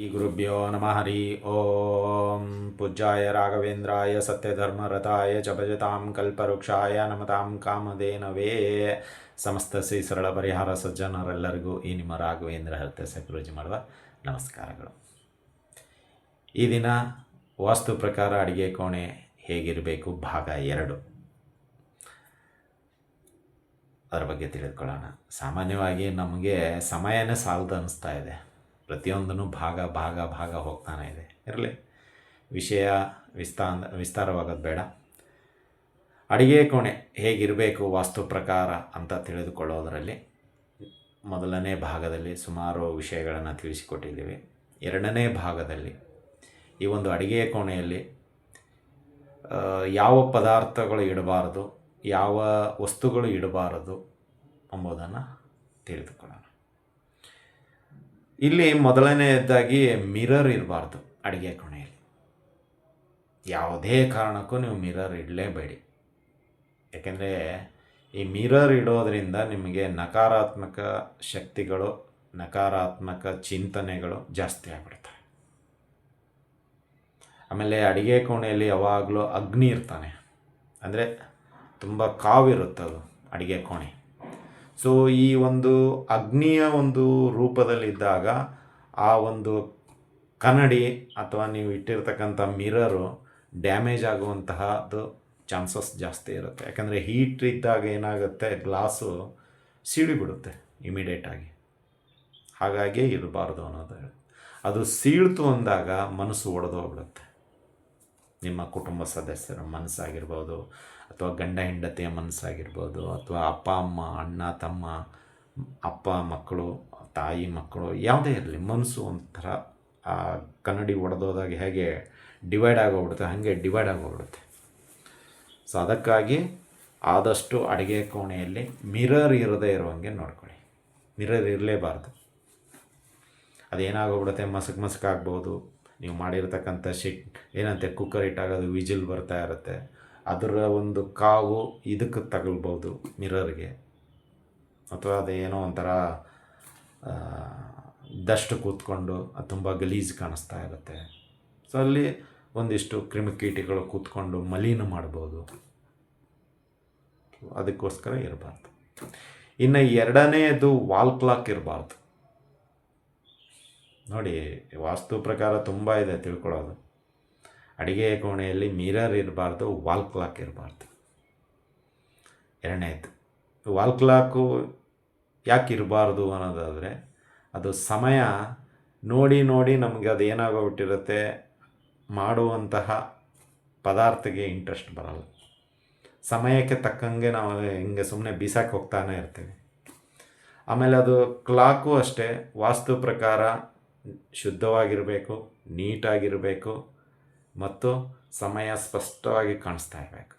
ಶ್ರೀ ಗುರುಭ್ಯೋ ನಮಃ ಹರಿ ಓಂ. ಪೂಜ್ಯಾಯ ರಾಘವೇಂದ್ರಾಯ ಸತ್ಯಧರ್ಮರತಾಯ ಚ ಭಜತಾಂ ಕಲ್ಪವೃಕ್ಷಾಯ ನಮತಾಂ ಕಾಮಧೇನವೇ. ಸಮಸ್ತ ಶ್ರೀ ಸರಳ ಪರಿಹಾರ ಸಜ್ಜನರೆಲ್ಲರಿಗೂ ಈ ನಿಮ್ಮ ರಾಘವೇಂದ್ರ ಹರತೆ ಸಕೃಜಿ ಮಾಡುವ ನಮಸ್ಕಾರಗಳು. ಈ ದಿನ ವಾಸ್ತು ಪ್ರಕಾರ ಅಡುಗೆ ಕೋಣೆ ಹೇಗಿರಬೇಕು? ಭಾಗ ಎರಡು. ಅದರ ಬಗ್ಗೆ ತಿಳಿದುಕೊಳ್ಳೋಣ. ಸಾಮಾನ್ಯವಾಗಿ ನಮಗೆ ಸಮಯನೇ ಸಾಲದು ಅನ್ನಿಸ್ತಾ ಇದೆ. ಪ್ರತಿಯೊಂದನ್ನು ಭಾಗ ಭಾಗ ಭಾಗ ಹೋಗ್ತಾನೆ ಇದೆ. ಇರಲಿ. ವಿಷಯ ವಿಸ್ತಾರ ವಿಸ್ತಾರವಾಗೋದು ಬೇಡ. ಅಡುಗೆ ಕೋಣೆ ಹೇಗಿರಬೇಕು, ವಾಸ್ತು ಪ್ರಕಾರ ಅಂತ ತಿಳಿದುಕೊಳ್ಳೋದರಲ್ಲಿ ಮೊದಲನೇ ಭಾಗದಲ್ಲಿ ಸುಮಾರು ವಿಷಯಗಳನ್ನು ತಿಳಿಸಿಕೊಟ್ಟಿದ್ದೀವಿ. ಎರಡನೇ ಭಾಗದಲ್ಲಿ ಈ ಒಂದು ಅಡುಗೆ ಕೋಣೆಯಲ್ಲಿ ಯಾವ ಪದಾರ್ಥಗಳು ಇಡಬಾರದು, ಯಾವ ವಸ್ತುಗಳು ಇಡಬಾರದು ಎಂಬುದನ್ನು ತಿಳಿದುಕೊಳ್ಳೋಣ. ಇಲ್ಲಿ ಮೊದಲನೆಯದಾಗಿ ಮಿರರ್ ಇರಬಾರ್ದು ಅಡುಗೆ ಕೋಣೆಯಲ್ಲಿ. ಯಾವುದೇ ಕಾರಣಕ್ಕೂ ನೀವು ಮಿರರ್ ಇಡಲೇಬೇಡಿ. ಯಾಕೆಂದರೆ ಈ ಮಿರರ್ ಇಡೋದರಿಂದ ನಿಮಗೆ ನಕಾರಾತ್ಮಕ ಶಕ್ತಿಗಳು, ನಕಾರಾತ್ಮಕ ಚಿಂತನೆಗಳು ಜಾಸ್ತಿ ಆಗ್ಬಿಡ್ತವೆ. ಆಮೇಲೆ ಅಡುಗೆ ಕೋಣೆಯಲ್ಲಿ ಯಾವಾಗಲೂ ಅಗ್ನಿ ಇರ್ತಾನೆ. ಅಂದರೆ ತುಂಬ ಕಾವಿರುತ್ತದು ಅಡಿಗೆ ಕೋಣೆ. ಸೊ ಈ ಒಂದು ಅಗ್ನಿಯ ಒಂದು ರೂಪದಲ್ಲಿದ್ದಾಗ ಆ ಒಂದು ಕನ್ನಡಿ ಅಥವಾ ನೀವು ಇಟ್ಟಿರ್ತಕ್ಕಂಥ ಮಿರರು ಡ್ಯಾಮೇಜ್ ಆಗುವಂತಹದ್ದು ಚಾನ್ಸಸ್ ಜಾಸ್ತಿ ಇರುತ್ತೆ. ಯಾಕಂದರೆ ಹೀಟ್ ಇದ್ದಾಗ ಏನಾಗುತ್ತೆ? ಗ್ಲಾಸು ಸೀಳಿಬಿಡುತ್ತೆ ಇಮಿಡಿಯೇಟಾಗಿ ಹಾಗಾಗಿ ಇರಬಾರ್ದು ಅನ್ನೋದು ಅದು ಸೀಳ್ತು ಅಂದಾಗ ಮನಸ್ಸು ಒಡೆದು ಹೋಗ್ಬಿಡುತ್ತೆ. ನಿಮ್ಮ ಕುಟುಂಬ ಸದಸ್ಯರ, ಮನಸ್ಸಾಗಿರ್ಬೋದು ಅಥವಾ ಗಂಡ ಹೆಂಡತಿಯ ಮನಸ್ಸಾಗಿರ್ಬೋದು ಅಥವಾ ಅಪ್ಪ, ಅಮ್ಮ, ಅಣ್ಣ, ತಮ್ಮ, ಅಪ್ಪ ಮಕ್ಕಳು, ತಾಯಿ ಮಕ್ಕಳು ಯಾವುದೇ ಇರಲಿ, ಮನಸ್ಸು ಒಂಥರ, ಆ, ಕನ್ನಡಿ ಒಡೆದೋದಾಗ ಹೇಗೆ ಡಿವೈಡ್ ಆಗೋಗ್ಬಿಡುತ್ತೆ, ಹಾಗೆ ಡಿವೈಡ್ ಆಗೋಗ್ಬಿಡುತ್ತೆ. ಸೊ ಅದಕ್ಕಾಗಿ ಆದಷ್ಟು ಅಡುಗೆ ಕೋಣೆಯಲ್ಲಿ ಮಿರರ್ ಇರದೇ ಇರುವಂಗೆ ನೋಡ್ಕೊಳ್ಳಿ. ಮಿರರ್ ಇರಲೇಬಾರ್ದು. ಅದೇನಾಗೋಗ್ಬಿಡುತ್ತೆ, ಮಸಕ್ ಮಸಕ್ ಆಗ್ಬೋದು. ನೀವು ಮಾಡಿರ್ತಕ್ಕಂಥ ಶಿಟ್ ಏನಂತೆ ಕುಕ್ಕರ್ ಇಟ್ಟಾಗೋದು ವಿಜಿಲ್ ಬರ್ತಾ ಇರುತ್ತೆ. ಅದರ ಒಂದು ಕಾವು ಇದಕ್ಕೆ ತಗಲ್ಬೋದು ಮಿರರ್ಗೆ. ಅಥವಾ ಅದೇನೋ ಒಂಥರ ದಷ್ಟು ಕೂತ್ಕೊಂಡು ಅದು ತುಂಬ ಗಲೀಜು ಕಾಣಿಸ್ತಾ ಇರುತ್ತೆ. ಸೊ ಅಲ್ಲಿ ಒಂದಿಷ್ಟು ಕ್ರಿಮಿಕೀಟಗಳು ಕೂತ್ಕೊಂಡು ಮಲಿನ ಮಾಡ್ಬೋದು. ಅದಕ್ಕೋಸ್ಕರ ಇರಬಾರ್ದು. ಇನ್ನು ಎರಡನೇದು ವಾಲ್ ಕ್ಲಾಕ್ ಇರಬಾರ್ದು. ನೋಡಿ, ವಾಸ್ತು ಪ್ರಕಾರ ತುಂಬ ಇದೆ ತಿಳ್ಕೊಳ್ಳೋದು. ಅಡಿಗೆ ಕೋಣೆಯಲ್ಲಿ ಮಿರರ್ ಇರಬಾರ್ದು, ವಾಲ್ ಕ್ಲಾಕ್ ಇರಬಾರ್ದು. ಎರಡನೇದು, ವಾಲ್ ಕ್ಲಾಕು ಯಾಕೆ ಇರಬಾರ್ದು ಅನ್ನೋದಾದರೆ, ಅದು ಸಮಯ ನೋಡಿ ನೋಡಿ ನಮಗೆ ಅದು ಏನಾಗೋಗ್ಬಿಟ್ಟಿರುತ್ತೆ, ಮಾಡುವಂತಹ ಪದಾರ್ಥಕ್ಕೆ ಇಂಟ್ರೆಸ್ಟ್ ಬರಲ್ಲ. ಸಮಯಕ್ಕೆ ತಕ್ಕಂಗೆ ನಾವು ಹಿಂಗೆ ಸುಮ್ಮನೆ ಬೀಸಕ್ಕೆ ಹೋಗ್ತಾನೆ ಇರ್ತೀವಿ. ಆಮೇಲೆ ಅದು ಕ್ಲಾಕು ಅಷ್ಟೇ, ವಾಸ್ತು ಪ್ರಕಾರ ಶುದ್ಧವಾಗಿರಬೇಕು, ನೀಟಾಗಿರಬೇಕು ಮತ್ತು ಸಮಯ ಸ್ಪಷ್ಟವಾಗಿ ಕಾಣಿಸ್ತಾ ಇರಬೇಕು.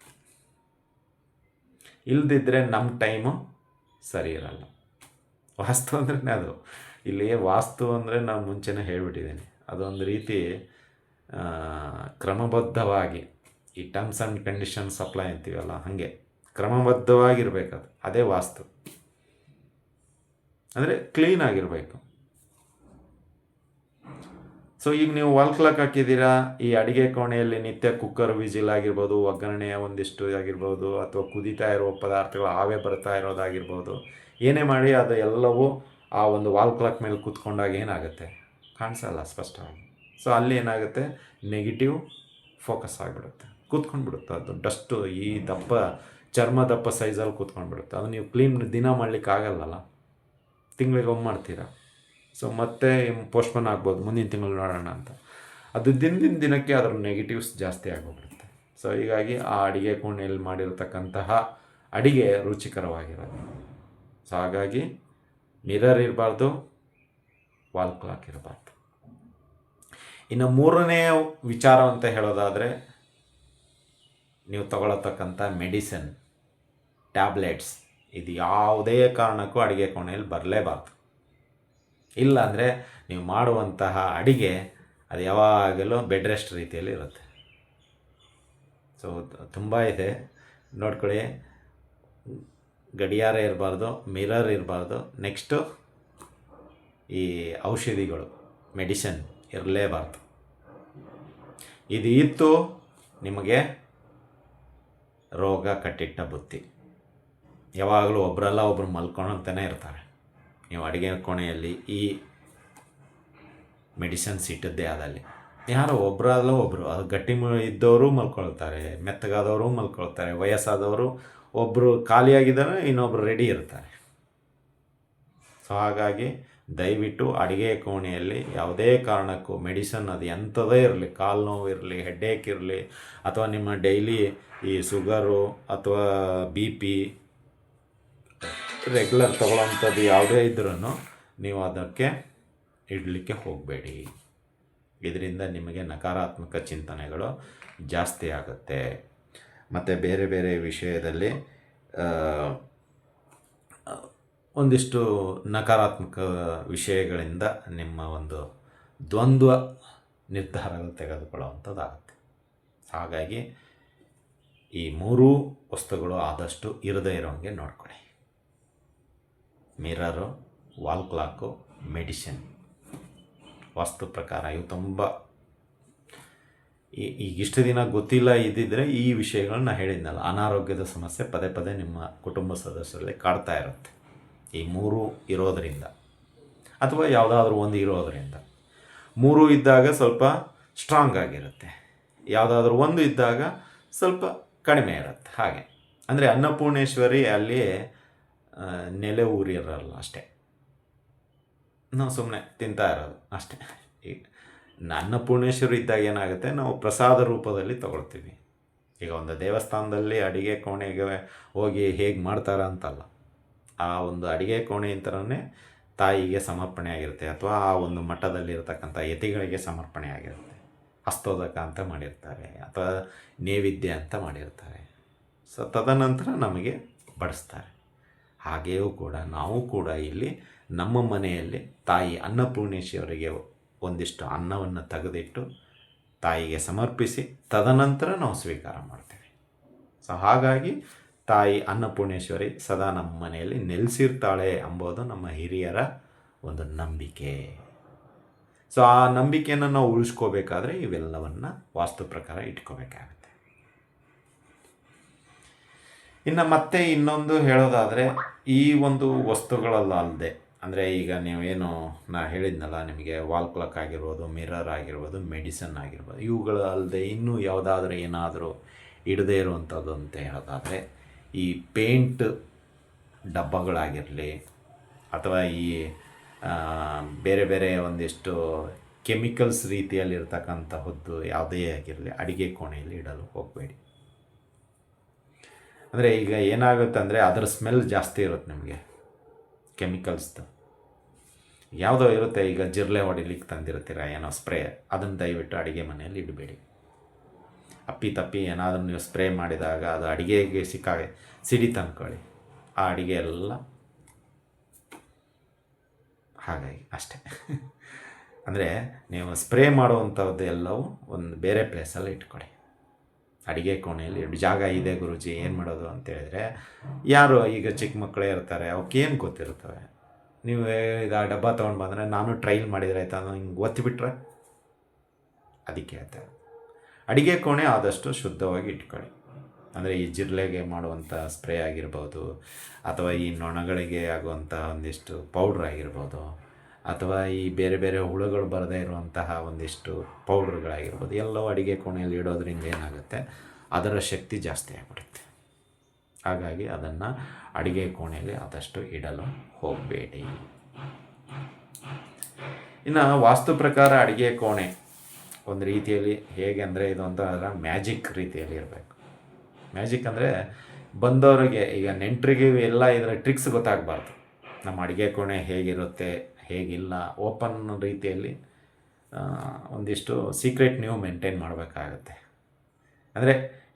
ಇಲ್ಲದಿದ್ದರೆ ನಮ್ಮ ಟೈಮು ಸರಿ ಇರಲ್ಲ. ವಾಸ್ತು ಅಂದ್ರೆ ಅದು. ಇಲ್ಲಿ ವಾಸ್ತು ಅಂದರೆ ನಾನು ಮುಂಚೆನೇ ಹೇಳಿಬಿಟ್ಟಿದ್ದೀನಿ. ಅದೊಂದು ರೀತಿ ಕ್ರಮಬದ್ಧವಾಗಿ ಈ ಟರ್ಮ್ಸ್ ಆ್ಯಂಡ್ ಕಂಡೀಷನ್ಸ್ ಅಪ್ಲೈ ಅಂತೀವಲ್ಲ ಹಾಗೆ. ಕ್ರಮಬದ್ಧವಾಗಿರಬೇಕದು. ಅದೇ ವಾಸ್ತು. ಅಂದರೆ ಕ್ಲೀನ್ ಆಗಿರಬೇಕು. ಸೊ ಈಗ ನೀವು ವಾಲ್ ಕ್ಲಾಕ್ ಹಾಕಿದ್ದೀರಾ? ಈ ಅಡಿಗೆ ಕೋಣೆಯಲ್ಲಿ ನಿತ್ಯ ಕುಕ್ಕರ್ ವಿಜಿಲ್ ಆಗಿರ್ಬೋದು, ಒಗ್ಗರಣೆಯ ಒಂದಿಷ್ಟು ಆಗಿರ್ಬೋದು, ಅಥವಾ ಕುದಿತಾ ಇರುವ ಪದಾರ್ಥಗಳು ಆವೆ ಬರ್ತಾ ಇರೋದಾಗಿರ್ಬೋದು, ಏನೇ ಮಾಡಿ ಅದು ಎಲ್ಲವೂ ಆ ಒಂದು ವಾಲ್ ಕ್ಲಾಕ್ ಮೇಲೆ ಕೂತ್ಕೊಂಡಾಗ ಏನಾಗುತ್ತೆ? ಕಾಣಿಸಲ್ಲ ಸ್ಪಷ್ಟವಾಗಿ. ಸೊ ಅಲ್ಲಿ ಏನಾಗುತ್ತೆ? ನೆಗೆಟಿವ್ ಫೋಕಸ್ ಆಗಿಬಿಡುತ್ತೆ. ಕೂತ್ಕೊಂಡ್ಬಿಡುತ್ತೆ ಅದು. ಡಸ್ಟು ಈ ದಪ್ಪ, ಚರ್ಮ ದಪ್ಪ ಸೈಜಲ್ಲಿ ಕೂತ್ಕೊಂಡ್ಬಿಡುತ್ತೆ. ಅದು ನೀವು ಕ್ಲೀನ್ ದಿನ ಮಾಡಲಿಕ್ಕೆ ಆಗಲ್ಲಲ್ಲ ತಿಂಗಳಿಗೆ ಒಮ್ಮೆ ಮಾಡ್ತೀರಾ? ಸೊ ಮತ್ತೆ ಪೋಸ್ಟ್ಪೋನ್ ಆಗ್ಬೋದು. ಮುಂದಿನ ತಿಂಗಳು ನೋಡೋಣ ಅಂತ. ಅದು ದಿನದಿಂದ ದಿನಕ್ಕೆ ಅದರ ನೆಗೆಟಿವ್ಸ್ ಜಾಸ್ತಿ ಆಗೋಗ್ಬಿಡುತ್ತೆ. ಸೊ ಹೀಗಾಗಿ ಆ ಅಡುಗೆ ಕೋಣೆಯಲ್ಲಿ ಮಾಡಿರತಕ್ಕಂತಹ ಅಡಿಗೆ ರುಚಿಕರವಾಗಿರೋದು. ಸೊ ಹಾಗಾಗಿ ಮಿರರ್ ಇರಬಾರ್ದು ವಾಲ್ ಕ್ಲಾಕ್ ಇರಬಾರ್ದು. ಇನ್ನು ಮೂರನೇ ವಿಚಾರ ಅಂತ ಹೇಳೋದಾದರೆ, ನೀವು ತಗೊಳತಕ್ಕಂಥ ಮೆಡಿಸಿನ್ ಟ್ಯಾಬ್ಲೆಟ್ಸ್ ಇದು ಯಾವುದೇ ಕಾರಣಕ್ಕೂ ಅಡುಗೆ ಕೋಣೆಯಲ್ಲಿ ಬರಲೇಬಾರ್ದು. ಇಲ್ಲ ಅಂದರೆ ನೀವು ಮಾಡುವಂತಹ ಅಡಿಗೆ ಅದು ಯಾವಾಗಲೂ ಬೆಡ್ ರೆಸ್ಟ್ ರೀತಿಯಲ್ಲಿ ಇರುತ್ತೆ. ಸೊ ತುಂಬ ಇದೆ. ನೋಡ್ಕೊಳ್ಳಿ. ಗಡಿಯಾರ ಇರಬಾರ್ದು, ಮಿರರ್ ಇರಬಾರ್ದು. ನೆಕ್ಸ್ಟು ಈ ಔಷಧಿಗಳು ಮೆಡಿಸನ್ ಇರಲೇಬಾರ್ದು. ಇದು ಇತ್ತು ನಿಮಗೆ ರೋಗ ಕಟ್ಟಿಟ್ಟ ಬುತ್ತಿ. ಯಾವಾಗಲೂ ಒಬ್ಬರಲ್ಲ ಒಬ್ಬರು ಮಲ್ಕೊಂಡಂತಾನೆ ಇರ್ತಾರೆ. ನೀವು ಅಡುಗೆ ಕೋಣೆಯಲ್ಲಿ ಈ ಮೆಡಿಸನ್ಸ್ ಇಟ್ಟದ್ದೇ ಆದಲ್ಲಿ. ಯಾರೋ ಒಬ್ಬರಲ್ಲ ಒಬ್ಬರು ಅದು ಗಟ್ಟಿ ಇದ್ದವರು ಮಲ್ಕೊಳ್ತಾರೆ ಮೆತ್ತಗಾದವರು ಮಲ್ಕೊಳ್ತಾರೆ ವಯಸ್ಸಾದವರು ಒಬ್ಬರು ಖಾಲಿಯಾಗಿದ್ದಾರೆ ಇನ್ನೊಬ್ಬರು ರೆಡಿ ಇರ್ತಾರೆ. ಸೊ ಹಾಗಾಗಿ ದಯವಿಟ್ಟು ಅಡುಗೆ ಕೋಣೆಯಲ್ಲಿ ಯಾವುದೇ ಕಾರಣಕ್ಕೂ ಮೆಡಿಸನ್ ಅದು ಎಂಥದೇ ಇರಲಿ, ಕಾಲು ನೋವು ಇರಲಿ, ಹೆಡ್ಡೇಕ್ ಇರಲಿ, ಅಥವಾ ನಿಮ್ಮ ಡೈಲಿ ಈ ಶುಗರು ಅಥವಾ ಬಿ ಪಿ ರೆಗ್ಯುಲರ್ ತೊಗೊಳ್ಳೋಂಥದ್ದು ಯಾವುದೇ ಇದ್ರೂ ನೀವು ಅದಕ್ಕೆ ಇಡಲಿಕ್ಕೆ ಹೋಗಬೇಡಿ. ಇದರಿಂದ ನಿಮಗೆ ನಕಾರಾತ್ಮಕ ಚಿಂತನೆಗಳು ಜಾಸ್ತಿ ಆಗುತ್ತೆ. ಮತ್ತು ಬೇರೆ ಬೇರೆ ವಿಷಯದಲ್ಲಿ ಒಂದಿಷ್ಟು ನಕಾರಾತ್ಮಕ ವಿಷಯಗಳಿಂದ ನಿಮ್ಮ ಒಂದು ದ್ವಂದ್ವ ನಿರ್ಧಾರಗಳು ತೆಗೆದುಕೊಳ್ಳುವಂಥದ್ದಾಗುತ್ತೆ. ಹಾಗಾಗಿ ಈ ಮೂರೂ ವಸ್ತುಗಳು ಆದಷ್ಟು ಇರದೇ ಇರೋಂಗೆ ನೋಡ್ಕೊಳ್ಳಿ. Mirror, wall clock, medicine. Vastu ಪ್ರಕಾರ ಇವು ತುಂಬ ಈ ಈಗ ಇಷ್ಟು ದಿನ ಗೊತ್ತಿಲ್ಲ ಇದ್ದಿದ್ದರೆ ಈ ವಿಷಯಗಳನ್ನ ಹೇಳಿದ್ನಲ್ಲ. ಅನಾರೋಗ್ಯದ ಸಮಸ್ಯೆ ಪದೇ ಪದೇ ನಿಮ್ಮ ಕುಟುಂಬ ಸದಸ್ಯರಲ್ಲಿ ಕಾಡ್ತಾ ಇರುತ್ತೆ. ಈ ಮೂರು ಇರೋದರಿಂದ ಅಥವಾ ಯಾವುದಾದ್ರೂ ಒಂದು ಇರೋದರಿಂದ. ಮೂರು ಇದ್ದಾಗ ಸ್ವಲ್ಪ ಸ್ಟ್ರಾಂಗ್ ಆಗಿರುತ್ತೆ. ಯಾವುದಾದ್ರೂ ಒಂದು ಇದ್ದಾಗ ಸ್ವಲ್ಪ ಕಡಿಮೆ ಇರುತ್ತೆ. ಹಾಗೆ. ಅಂದರೆ ಅನ್ನಪೂರ್ಣೇಶ್ವರಿ ಅಲ್ಲಿ ನೆಲೆ ಊರಿರಲ್ಲ ಅಷ್ಟೇ. ನಾವು ಸುಮ್ಮನೆ ತಿಂತಾ ಇರೋದು ಅಷ್ಟೇ. ಈಗ ಅನ್ನಪೂರ್ಣೇಶ್ವರಿ ಇದ್ದಾಗ ಏನಾಗುತ್ತೆ? ನಾವು ಪ್ರಸಾದ ರೂಪದಲ್ಲಿ ತಗೊಳ್ತೀವಿ. ಈಗ ಒಂದು ದೇವಸ್ಥಾನದಲ್ಲಿ ಅಡುಗೆ ಕೋಣೆಗೆ ಹೋಗಿ ಹೇಗೆ ಮಾಡ್ತಾರ ಅಂತಲ್ಲ. ಆ ಒಂದು ಅಡುಗೆ ಕೋಣೆ ಥರನೇ ತಾಯಿಗೆ ಸಮರ್ಪಣೆ ಆಗಿರುತ್ತೆ ಅಥವಾ ಆ ಒಂದು ಮಠದಲ್ಲಿರ್ತಕ್ಕಂಥ ಯತಿಗಳಿಗೆ ಸಮರ್ಪಣೆ ಆಗಿರುತ್ತೆ. ಹಸ್ತೋದಕ ಅಂತ ಮಾಡಿರ್ತಾರೆ ಅಥವಾ ನೈವೇದ್ಯ ಅಂತ ಮಾಡಿರ್ತಾರೆ. ಸೊ ತದನಂತರ ನಮಗೆ ಬಡಿಸ್ತಾರೆ. ಹಾಗೆಯೂ ಕೂಡ ನಾವು ಕೂಡ ಇಲ್ಲಿ ನಮ್ಮ ಮನೆಯಲ್ಲಿ ತಾಯಿ ಅನ್ನಪೂರ್ಣೇಶ್ವರಿಗೆ ಒಂದಿಷ್ಟು ಅನ್ನವನ್ನು ತೆಗೆದಿಟ್ಟು ತಾಯಿಗೆ ಸಮರ್ಪಿಸಿ ತದನಂತರ ನಾವು ಸ್ವೀಕಾರ ಮಾಡ್ತೇವೆ. ಸೊ ಹಾಗಾಗಿ ತಾಯಿ ಅನ್ನಪೂರ್ಣೇಶ್ವರಿ ಸದಾ ನಮ್ಮ ಮನೆಯಲ್ಲಿ ನೆಲೆಸಿರ್ತಾಳೆ ಎಂಬುದು ನಮ್ಮ ಹಿರಿಯರ ಒಂದು ನಂಬಿಕೆ. ಸೊ ಆ ನಂಬಿಕೆಯನ್ನು ನಾವು ಉಳಿಸ್ಕೋಬೇಕಾದ್ರೆ ಇವೆಲ್ಲವನ್ನು ವಾಸ್ತು ಪ್ರಕಾರ ಇಟ್ಕೋಬೇಕಾಗತ್ತೆ. ಇನ್ನು ಮತ್ತೆ ಇನ್ನೊಂದು ಹೇಳೋದಾದರೆ ಈ ಒಂದು ವಸ್ತುಗಳಲ್ಲ ಅಲ್ಲದೆ ಅಂದರೆ ಈಗ ನೀವೇನು ನಾ ಹೇಳಿದ್ನಲ್ಲ, ನಿಮಗೆ ವಾಲ್ ಕ್ಲಾಕ್ ಆಗಿರ್ಬೋದು ಮಿರರ್ ಆಗಿರ್ಬೋದು ಮೆಡಿಸನ್ ಆಗಿರ್ಬೋದು ಇವುಗಳ ಅಲ್ಲದೆ ಇನ್ನೂ ಯಾವುದಾದ್ರೂ ಏನಾದರೂ ಇಡದೇ ಇರುವಂಥದ್ದು ಅಂತ ಹೇಳೋದಾದರೆ, ಈ ಪೇಂಟ್ ಡಬ್ಬಗಳಾಗಿರಲಿ, ಅಥವಾ ಈ ಬೇರೆ ಬೇರೆ ಒಂದಿಷ್ಟು ಕೆಮಿಕಲ್ಸ್ ರೀತಿಯಲ್ಲಿರ್ತಕ್ಕಂತಹದ್ದು ಯಾವುದೇ ಆಗಿರಲಿ, ಅಡಿಗೆ ಕೋಣೆಯಲ್ಲಿ ಇಡಲು ಹೋಗಬೇಡಿ. ಅಂದರೆ ಈಗ ಏನಾಗುತ್ತೆ ಅಂದರೆ ಅದರ ಸ್ಮೆಲ್ ಜಾಸ್ತಿ ಇರುತ್ತೆ ನಿಮಗೆ ಕೆಮಿಕಲ್ಸ್ದು ಯಾವುದೋ ಇರುತ್ತೆ, ಈಗ ಜಿರ್ಲೆ ಹೊಡಿಲಿಕ್ಕೆ ತಂದಿರ್ತೀರ ಏನೋ ಸ್ಪ್ರೇ ಅದನ್ನು ದಯವಿಟ್ಟು ಅಡುಗೆ ಮನೆಯಲ್ಲಿ ಇಡಬೇಡಿ. ಅಪ್ಪಿ ತಪ್ಪಿ ಏನಾದರೂ ನೀವು ಸ್ಪ್ರೇ ಮಾಡಿದಾಗ ಅದು ಅಡುಗೆಗೆ ಸಿಕ್ಕಾಗೆ, ಸಿಡಿ ತಂದ್ಕೊಳ್ಳಿ. ಆ ಅಡುಗೆ ಎಲ್ಲ ಹಾಗಾಗಿ, ಅಷ್ಟೇ. ಅಂದರೆ ನೀವು ಸ್ಪ್ರೇ ಮಾಡುವಂಥದ್ದು ಎಲ್ಲವೂ ಒಂದು ಬೇರೆ ಪ್ಲೇಸಲ್ಲಿ ಇಟ್ಕೊಳ್ಳಿ. ಅಡುಗೆ ಕೋಣೆಯಲ್ಲಿ ಎರಡು ಜಾಗ ಇದೆ ಗುರುಜಿ ಏನು ಮಾಡೋದು ಅಂತ ಹೇಳಿದ್ರೆ ಯಾರು ಈಗ ಚಿಕ್ಕ ಮಕ್ಕಳೇ ಇರ್ತಾರೆ ಅವಕ್ಕೆ ಏನು ಗೊತ್ತಿರ್ತವೆ ನೀವು ಇದು ಆ ಡಬ್ಬ ತೊಗೊಂಡು ಬಂದರೆ ನಾನು ಟ್ರೈಲ್ ಮಾಡಿದ್ರೆ ಆಯ್ತಾ ಅನ್ನೋ ಹಿಂಗೆ ಒತ್ತಿಬಿಟ್ರೆ? ಅದಕ್ಕೆ ಹೇಳ್ತಾರೆ ಅಡುಗೆ ಕೋಣೆ ಆದಷ್ಟು ಶುದ್ಧವಾಗಿ ಇಟ್ಕೊಳ್ಳಿ. ಅಂದರೆ ಈ ಜಿರ್ಲೆಗೆ ಮಾಡುವಂಥ ಸ್ಪ್ರೇ ಆಗಿರ್ಬೋದು ಅಥವಾ ಈ ನೊಣಗಳಿಗೆ ಆಗುವಂಥ ಒಂದಿಷ್ಟು ಪೌಡ್ರ್ ಆಗಿರ್ಬೋದು ಅಥವಾ ಈ ಬೇರೆ ಬೇರೆ ಹುಳುಗಳು ಬರದೇ ಇರುವಂತಹ ಒಂದಿಷ್ಟು ಪೌಡ್ರ್ಗಳಾಗಿರ್ಬೋದು ಎಲ್ಲೋ ಅಡುಗೆ ಕೋಣೆಯಲ್ಲಿ ಇಡೋದ್ರಿಂದ ಏನಾಗುತ್ತೆ? ಅದರ ಶಕ್ತಿ ಜಾಸ್ತಿ ಆಗಿಬಿಡುತ್ತೆ. ಹಾಗಾಗಿ ಅದನ್ನು ಅಡುಗೆ ಕೋಣೆಯಲ್ಲಿ ಆದಷ್ಟು ಇಡಲು ಹೋಗಬೇಡಿ. ಇನ್ನು ವಾಸ್ತು ಪ್ರಕಾರ ಅಡುಗೆ ಕೋಣೆ ಒಂದು ರೀತಿಯಲ್ಲಿ ಹೇಗೆ ಅಂದರೆ ಇದು ಒಂಥರ ಮ್ಯಾಜಿಕ್ ರೀತಿಯಲ್ಲಿ ಇರಬೇಕು. ಮ್ಯಾಜಿಕ್ ಅಂದರೆ ಬಂದವರಿಗೆ ಈಗ ನೆಂಟರಿಗೆ ಎಲ್ಲ ಇದರ ಟ್ರಿಕ್ಸ್ ಗೊತ್ತಾಗಬಾರ್ದು. ನಮ್ಮ ಅಡುಗೆ ಕೋಣೆ ಹೇಗಿರುತ್ತೆ ಹೇಗಿಲ್ಲ ಓಪನ್ ರೀತಿಯಲ್ಲಿ ಒಂದಿಷ್ಟು ಸೀಕ್ರೆಟ್ ನೀವು ಮೇಂಟೈನ್ ಮಾಡಬೇಕಾಗತ್ತೆ. ಅಂದರೆ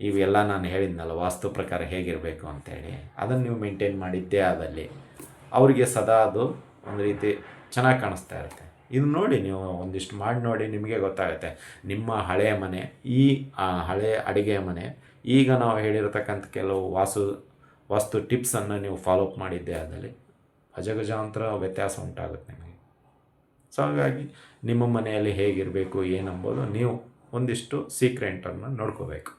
ಇವೆಲ್ಲ ನಾನು ಹೇಳಿದ್ನಲ್ಲ, ವಾಸ್ತು ಪ್ರಕಾರ ಹೇಗಿರಬೇಕು ಅಂತೇಳಿ. ಅದನ್ನು ನೀವು ಮೇಂಟೈನ್ ಮಾಡಿದ್ದೇ ಆದಲ್ಲಿ ಅವರಿಗೆ ಸದಾ ಅದು ಒಂದು ರೀತಿ ಚೆನ್ನಾಗಿ ಕಾಣಿಸ್ತಾ ಇರುತ್ತೆ. ಇದು ನೋಡಿ ನೀವು ಒಂದಿಷ್ಟು ಮಾಡಿ ನೋಡಿ ನಿಮಗೆ ಗೊತ್ತಾಗುತ್ತೆ. ನಿಮ್ಮ ಹಳೆಯ ಮನೆ, ಈ ಹಳೆಯ ಅಡುಗೆ ಮನೆ, ಈಗ ನಾವು ಹೇಳಿರತಕ್ಕಂಥ ಕೆಲವು ವಾಸು, ವಾಸ್ತು ಟಿಪ್ಸನ್ನು ನೀವು ಫಾಲೋಅಪ್ ಮಾಡಿದ್ದೇ ಆದಲ್ಲಿ ಅಜಗಜಾಂತರ ವ್ಯತ್ಯಾಸ ಉಂಟಾಗುತ್ತೆ ನಿಮಗೆ. ಸೊ ಹಾಗಾಗಿ ನಿಮ್ಮ ಮನೆಯಲ್ಲಿ ಹೇಗಿರಬೇಕು, ಏನಂಬೋದು ನೀವು ಒಂದಿಷ್ಟು ಸೀಕ್ರೆಂಟನ್ನು ನೋಡ್ಕೋಬೇಕು.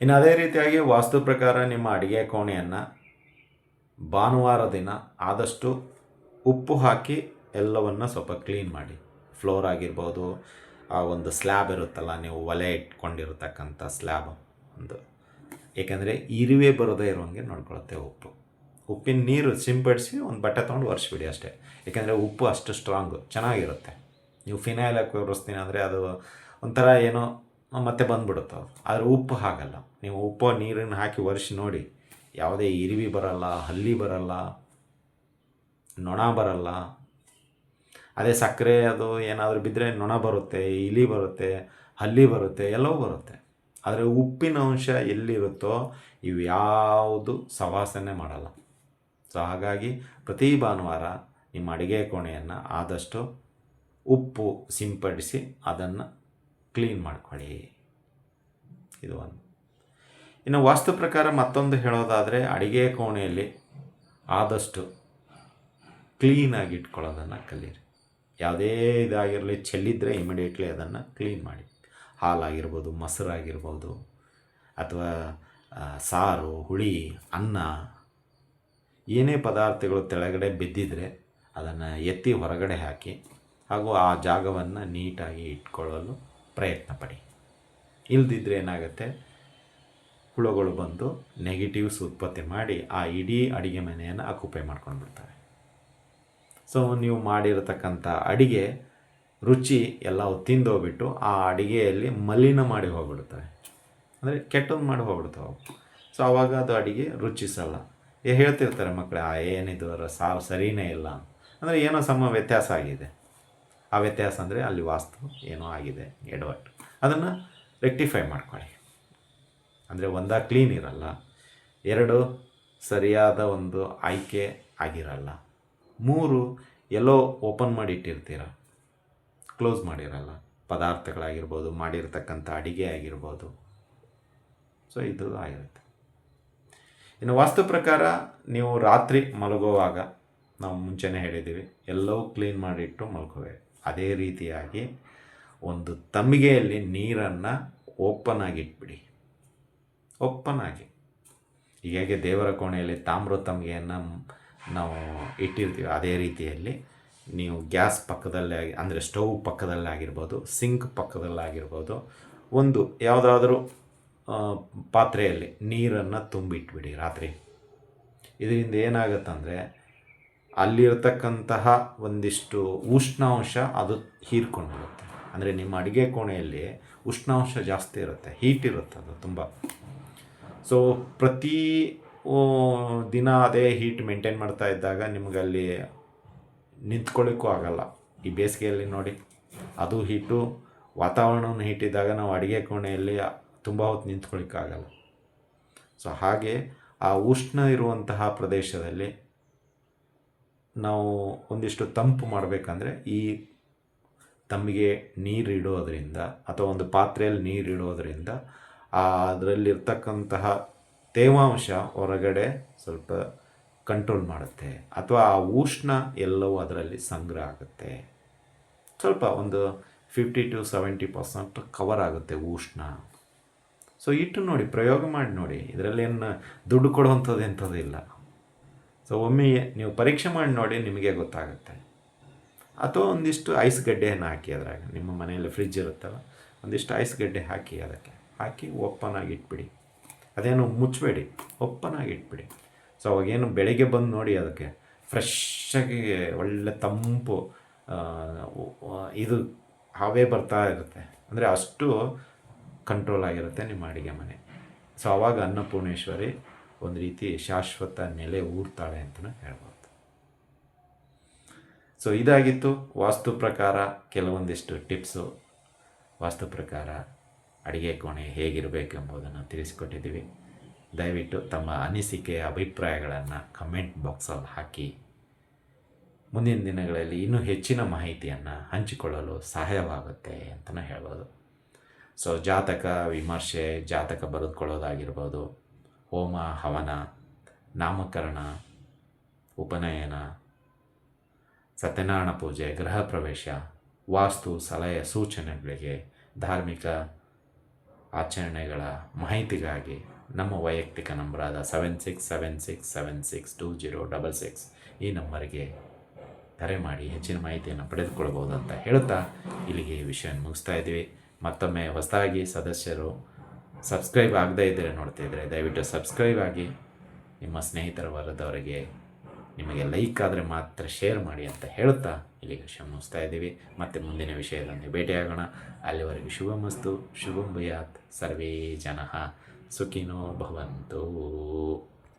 ಇನ್ನು ಅದೇ ರೀತಿಯಾಗಿ ವಾಸ್ತು ಪ್ರಕಾರ ನಿಮ್ಮ ಅಡುಗೆ ಕೋಣೆಯನ್ನು ಭಾನುವಾರ ದಿನ ಆದಷ್ಟು ಉಪ್ಪು ಹಾಕಿ ಎಲ್ಲವನ್ನು ಸ್ವಲ್ಪ ಕ್ಲೀನ್ ಮಾಡಿ. ಫ್ಲೋರ್ ಆಗಿರ್ಬೋದು, ಆ ಒಂದು ಸ್ಲ್ಯಾಬ್ ಇರುತ್ತಲ್ಲ, ನೀವು ಒಲೆ ಇಟ್ಕೊಂಡಿರತಕ್ಕಂಥ ಸ್ಲ್ಯಾಬ್ ಒಂದು. ಏಕೆಂದರೆ ಇರುವೆ ಬರದೇ ಇರೋಂಗೆ ನೋಡ್ಕೊಳುತ್ತೆ ಉಪ್ಪು. ಉಪ್ಪಿನ ನೀರು ಸಿಂಪಡಿಸಿ ಒಂದು ಬಟ್ಟೆ ತೊಗೊಂಡು ಒರೆಸ್ಬಿಡಿ ಅಷ್ಟೇ. ಏಕೆಂದರೆ ಉಪ್ಪು ಅಷ್ಟು ಸ್ಟ್ರಾಂಗು ಚೆನ್ನಾಗಿರುತ್ತೆ. ನೀವು ಫಿನೈಲ್ ಹಾಕಿ ಒರೆಸ್ತೀನಿ ಅಂದರೆ ಅದು ಒಂಥರ ಏನೋ ಮತ್ತೆ ಬಂದ್ಬಿಡುತ್ತೆ ಆದರೆ ಉಪ್ಪು ಹಾಗಲ್ಲ. ನೀವು ಉಪ್ಪು, ನೀರನ್ನು ಹಾಕಿ ಒರೆಸಿ ನೋಡಿ. ಯಾವುದೇ ಇರಿವಿ ಬರಲ್ಲ, ಹಲ್ಲಿ ಬರಲ್ಲ, ನೊಣ ಬರಲ್ಲ. ಅದೇ ಸಕ್ಕರೆ ಅದು ಏನಾದರೂ ಬಿದ್ದರೆ ನೊಣ ಬರುತ್ತೆ, ಇಲಿ ಬರುತ್ತೆ, ಹಲ್ಲಿ ಬರುತ್ತೆ, ಎಲ್ಲವೂ ಬರುತ್ತೆ. ಆದರೆ ಉಪ್ಪಿನ ಅಂಶ ಎಲ್ಲಿರುತ್ತೋ ಇವು ಯಾವುದು ಸವಾಸನೆ ಮಾಡಲ್ಲ. ಸೊ ಹಾಗಾಗಿ ಪ್ರತಿ ಭಾನುವಾರ ನಿಮ್ಮ ಅಡುಗೆ ಕೋಣೆಯನ್ನು ಆದಷ್ಟು ಉಪ್ಪು ಸಿಂಪಡಿಸಿ ಅದನ್ನು ಕ್ಲೀನ್ ಮಾಡ್ಕೊಳ್ಳಿ. ಇದು ಒಂದು. ಇನ್ನು ವಾಸ್ತು ಪ್ರಕಾರ ಮತ್ತೊಂದು ಹೇಳೋದಾದರೆ ಅಡುಗೆ ಕೋಣೆಯಲ್ಲಿ ಆದಷ್ಟು ಕ್ಲೀನಾಗಿ ಇಟ್ಕೊಳ್ಳೋದನ್ನು ಕಲೀರಿ ಯಾವುದೇ ಇದಾಗಿರಲಿ, ಚೆಲ್ಲಿದ್ರೆ ಇಮಿಡಿಯೇಟ್ಲಿ ಅದನ್ನು ಕ್ಲೀನ್ ಮಾಡಿ. ಹಾಲಾಗಿರ್ಬೋದು, ಮೊಸರಾಗಿರ್ಬೋದು ಅಥವಾ ಸಾರು, ಹುಳಿ, ಅನ್ನ ಏನೇ ಪದಾರ್ಥಗಳು ತೆಳಗಡೆ ಬಿದ್ದಿದ್ರೆ ಅದನ್ನು ಎತ್ತಿ ಹೊರಗಡೆ ಹಾಕಿ ಹಾಗೂ ಆ ಜಾಗವನ್ನು ನೀಟಾಗಿ ಇಟ್ಕೊಳ್ಳಲು ಪ್ರಯತ್ನ ಪಡಿ. ಇಲ್ದಿದ್ರೆ ಏನಾಗುತ್ತೆ? ಹುಳುಗಳು ಬಂದು ನೆಗೆಟಿವ್ಸ್ ಉತ್ಪತ್ತಿ ಮಾಡಿ ಆ ಇಡೀ ಅಡುಗೆ ಮನೆಯನ್ನು ಅಕ್ಯುಪೈ ಮಾಡ್ಕೊಂಡು ಬಿಡ್ತವೆ. ಸೊ, ನೀವು ಮಾಡಿರತಕ್ಕಂಥ ಅಡಿಗೆ ರುಚಿ ಎಲ್ಲ ತಿಂದೋಗ್ಬಿಟ್ಟು ಆ ಅಡಿಗೆಯಲ್ಲಿ ಮಲಿನ ಮಾಡಿ ಹೋಗ್ಬಿಡ್ತವೆ ಅಂದರೆ ಕೆಟ್ಟದ್ದು ಮಾಡಿ ಹೋಗ್ಬಿಡ್ತವೆ ಸೊ, ಅವಾಗ ಅದು ಅಡಿಗೆ ರುಚಿಸಲ್ಲ. ಹೇಳ್ತಿರ್ತಾರೆ ಮಕ್ಕಳು ಆ, ಏನಿದು ರ- ಸಾವು ಸರಿಯೇ ಇಲ್ಲ. ಅಂದರೆ ಏನೋ ಸಮ ವ್ಯತ್ಯಾಸ ಆಗಿದೆ. ಆ ವ್ಯತ್ಯಾಸ ಅಂದರೆ ಅಲ್ಲಿ ವಾಸ್ತು ಏನೋ ಆಗಿದೆ, ಎಡವಟ್ಟು. ಅದನ್ನು ರೆಕ್ಟಿಫೈ ಮಾಡ್ಕೊಳ್ಳಿ. ಅಂದರೆ ಒಂದ ಕ್ಲೀನ್ ಇರಲ್ಲ, ಎರಡು ಸರಿಯಾದ ಒಂದು ಆಯ್ಕೆ ಆಗಿರಲ್ಲ, ಮೂರು ಎಲ್ಲೋ ಓಪನ್ ಮಾಡಿ ಇಟ್ಟಿರ್ತೀರ ಕ್ಲೋಸ್ ಮಾಡಿರಲ್ಲ, ಪದಾರ್ಥಗಳಾಗಿರ್ಬೋದು, ಮಾಡಿರ್ತಕ್ಕಂಥ ಅಡಿಗೆ ಆಗಿರ್ಬೋದು. ಸೊ ಇದು ಆಗಿರುತ್ತೆ. ಇನ್ನು ವಾಸ್ತು ಪ್ರಕಾರ ನೀವು ರಾತ್ರಿ ಮಲಗುವಾಗ ನಾವು ಮುಂಚೆನೇ ಹೇಳಿದ್ದೀವಿ, ಎಲ್ಲವೂ ಕ್ಲೀನ್ ಮಾಡಿಟ್ಟು ಮಲ್ಕೋಬೇಕು ಅದೇ ರೀತಿಯಾಗಿ ಒಂದು ತಮ್ಮಿಗೆಯಲ್ಲಿ ನೀರನ್ನು ಓಪನ್ ಆಗಿಟ್ಬಿಡಿ ಓಪನ್ ಆಗಿ. ಈಗ ಹೇಗೆ ದೇವರ ಕೋಣೆಯಲ್ಲಿ ತಾಮ್ರ ತಂಬಿಗೆಯನ್ನು ನಾವು ಇಟ್ಟಿರ್ತೀವಿ, ಅದೇ ರೀತಿಯಲ್ಲಿ ನೀವು ಗ್ಯಾಸ್ ಪಕ್ಕದಲ್ಲೇ ಆಗಿ, ಅಂದರೆ ಸ್ಟೌವ್ ಪಕ್ಕದಲ್ಲೇ ಆಗಿರ್ಬೋದು, ಸಿಂಕ್ ಪಕ್ಕದಲ್ಲಾಗಿರ್ಬೋದು, ಒಂದು ಯಾವುದಾದ್ರೂ ಪಾತ್ರೆಯಲ್ಲಿ ನೀರನ್ನು ತುಂಬಿಟ್ಬಿಡಿ ರಾತ್ರಿ. ಇದರಿಂದ ಏನಾಗುತ್ತಂದರೆ ಅಲ್ಲಿರ್ತಕ್ಕಂತಹ ಒಂದಿಷ್ಟು ಉಷ್ಣಾಂಶ ಅದು ಹೀರ್ಕೊಂಡ್ಬಿಡುತ್ತೆ. ಅಂದರೆ ನಿಮ್ಮ ಅಡುಗೆ ಕೋಣೆಯಲ್ಲಿ ಉಷ್ಣಾಂಶ ಜಾಸ್ತಿ ಇರುತ್ತೆ ಹೀಟ್ ಇರುತ್ತೆ ಅದು ತುಂಬ. ಸೊ ಪ್ರತಿ ದಿನ ಅದೇ ಹೀಟ್ ಮೇಂಟೈನ್ ಮಾಡ್ತಾ ಇದ್ದಾಗ ನಿಮಗಲ್ಲಿ ನಿಂತ್ಕೊಳ್ಳಿಕ್ಕೂ ಆಗಲ್ಲ. ಈ ಬೇಸಿಗೆಯಲ್ಲಿ ನೋಡಿ, ಅದು ಹೀಟು ವಾತಾವರಣವನ್ನು ಹೀಟಿದ್ದಾಗ ನಾವು ಅಡುಗೆ ಕೋಣೆಯಲ್ಲಿ ತುಂಬ ಹೊತ್ತು ನಿಂತ್ಕೊಳ್ಳಿಕ್ಕಾಗಲ್ಲ ಸೊ ಹಾಗೆ ಆ ಉಷ್ಣ ಇರುವಂತಹ ಪ್ರದೇಶದಲ್ಲಿ ನಾವು ಒಂದಿಷ್ಟು ತಂಪು ಮಾಡಬೇಕಂದ್ರೆ ಈ ತಮಗೆ ನೀರು ಇಡೋದರಿಂದ ಅಥವಾ ಒಂದು ಪಾತ್ರೆಯಲ್ಲಿ ನೀರು ಇಡೋದರಿಂದ ಆ ಅದರಲ್ಲಿರ್ತಕ್ಕಂತಹ ತೇವಾಂಶ ಹೊರಗಡೆ ಸ್ವಲ್ಪ ಕಂಟ್ರೋಲ್ ಮಾಡುತ್ತೆ. ಅಥವಾ ಆ ಉಷ್ಣ ಎಲ್ಲವೂ ಅದರಲ್ಲಿ ಸಂಗ್ರಹ ಆಗುತ್ತೆ. ಸ್ವಲ್ಪ ಒಂದು fifty to seventy percent cover ಆಗುತ್ತೆ ಉಷ್ಣ. ಸೊ ಇಟ್ಟು ನೋಡಿ, ಪ್ರಯೋಗ ಮಾಡಿ ನೋಡಿ. ಇದರಲ್ಲಿ ಏನು ದುಡ್ಡು ಕೊಡುವಂಥದ್ದು ಎಂಥದ್ದು ಇಲ್ಲ. ಸೊ ಒಮ್ಮೆ ನೀವು ಪರೀಕ್ಷೆ ಮಾಡಿ ನೋಡಿ ನಿಮಗೆ ಗೊತ್ತಾಗುತ್ತೆ. ಅಥವಾ ಒಂದಿಷ್ಟು ಐಸ್ ಗಡ್ಡೆಯನ್ನು ಹಾಕಿ ಅದ್ರಾಗ. ನಿಮ್ಮ ಮನೆಯಲ್ಲಿ ಫ್ರಿಜ್ ಇರುತ್ತಲ್ಲ, ಒಂದಿಷ್ಟು ಐಸ್ ಗಡ್ಡೆ ಹಾಕಿ ಅದಕ್ಕೆ. ಹಾಕಿ ಓಪನ್ ಆಗಿ ಇಟ್ಬಿಡಿ. ಅದೇನು ಮುಚ್ಚಬೇಡಿ ಓಪನ್ ಆಗಿ ಇಟ್ಬಿಡಿ ಸೊ ಅವಾಗೇನು ಬೆಳಗ್ಗೆ ಬಂದು ನೋಡಿ ಅದಕ್ಕೆ ಫ್ರೆಶ್ಶಾಗಿ ಒಳ್ಳೆ ತಂಪು ಇದು ಹಾವೇ ಬರ್ತಾ ಇರುತ್ತೆ. ಅಂದರೆ ಅಷ್ಟು ಕಂಟ್ರೋಲ್ ಆಗಿರುತ್ತೆ ನಿಮ್ಮ ಅಡುಗೆ ಮನೆ. ಸೊ ಆವಾಗ ಅನ್ನಪೂರ್ಣೇಶ್ವರಿ ಒಂದು ರೀತಿ ಶಾಶ್ವತ ನೆಲೆ ಊರ್ತಾಳೆ ಅಂತಲೂ ಹೇಳ್ಬೋದು. ಸೊ ಇದಾಗಿತ್ತು ವಾಸ್ತು ಪ್ರಕಾರ ಕೆಲವೊಂದಿಷ್ಟು ಟಿಪ್ಸು. ವಾಸ್ತು ಪ್ರಕಾರ ಅಡುಗೆ ಕೋಣೆ ಹೇಗಿರಬೇಕೆಂಬುದನ್ನು ತಿಳಿಸಿಕೊಟ್ಟಿದ್ದೀವಿ. ದಯವಿಟ್ಟು ತಮ್ಮ ಅನಿಸಿಕೆ, ಅಭಿಪ್ರಾಯಗಳನ್ನು ಕಮೆಂಟ್ ಬಾಕ್ಸಲ್ಲಿ ಹಾಕಿ. ಮುಂದಿನ ದಿನಗಳಲ್ಲಿ ಇನ್ನೂ ಹೆಚ್ಚಿನ ಮಾಹಿತಿಯನ್ನು ಹಂಚಿಕೊಳ್ಳಲು ಸಹಾಯವಾಗುತ್ತೆ ಅಂತಲೇ ಹೇಳ್ಬೋದು. ಸೊ ಜಾತಕ ವಿಮರ್ಶೆ, ಜಾತಕ ಬರೆದುಕೊಳ್ಳೋದಾಗಿರ್ಬೋದು, ಹೋಮ, ಹವನ, ನಾಮಕರಣ, ಉಪನಯನ, ಸತ್ಯನಾರಾಯಣ ಪೂಜೆ, ಗೃಹ ಪ್ರವೇಶ, ವಾಸ್ತು, ಸಲಹೆ, ಸೂಚನೆಗಳಿಗೆ, ಧಾರ್ಮಿಕ ಆಚರಣೆಗಳ ಮಾಹಿತಿಗಾಗಿ ನಮ್ಮ ವೈಯಕ್ತಿಕ ನಂಬರಾದ seven six seven six seven six two zero double six ಈ ನಂಬರ್ಗೆ ಕರೆ ಮಾಡಿ ಹೆಚ್ಚಿನ ಮಾಹಿತಿಯನ್ನು ಪಡೆದುಕೊಳ್ಬೋದು ಅಂತ ಹೇಳ್ತಾ ಇಲ್ಲಿಗೆ ಈ ವಿಷಯ ಮುಗಿಸ್ತಾ ಇದ್ದೀವಿ. ಮತ್ತೊಮ್ಮೆ ಹೊಸದಾಗಿ ಸದಸ್ಯರು ಸಬ್ಸ್ಕ್ರೈಬ್ ಆಗದೇ ಇದ್ದರೆ ನೋಡ್ತಾ ಇದ್ದರೆ ದಯವಿಟ್ಟು ಸಬ್ಸ್ಕ್ರೈಬ್ ಆಗಿ. ನಿಮ್ಮ ಸ್ನೇಹಿತರ ವರದವರಿಗೆ ನಿಮಗೆ ಲೈಕ್ ಆದರೆ ಮಾತ್ರ ಶೇರ್ ಮಾಡಿ ಅಂತ ಹೇಳುತ್ತಾ ಇಲ್ಲಿಗೆ ಮುಗಿಸ್ತಾ ಇದ್ದೀವಿ. ಮತ್ತೆ ಮುಂದಿನ ವಿಷಯದಲ್ಲಿ ಭೇಟಿಯಾಗೋಣ. ಅಲ್ಲಿವರೆಗೂ ಶುಭಮಸ್ತು ಶುಭಂ ಭೂಯಾತ್. ಸರ್ವೇ ಜನ ಸುಖಿನೋ ಭವಂತು.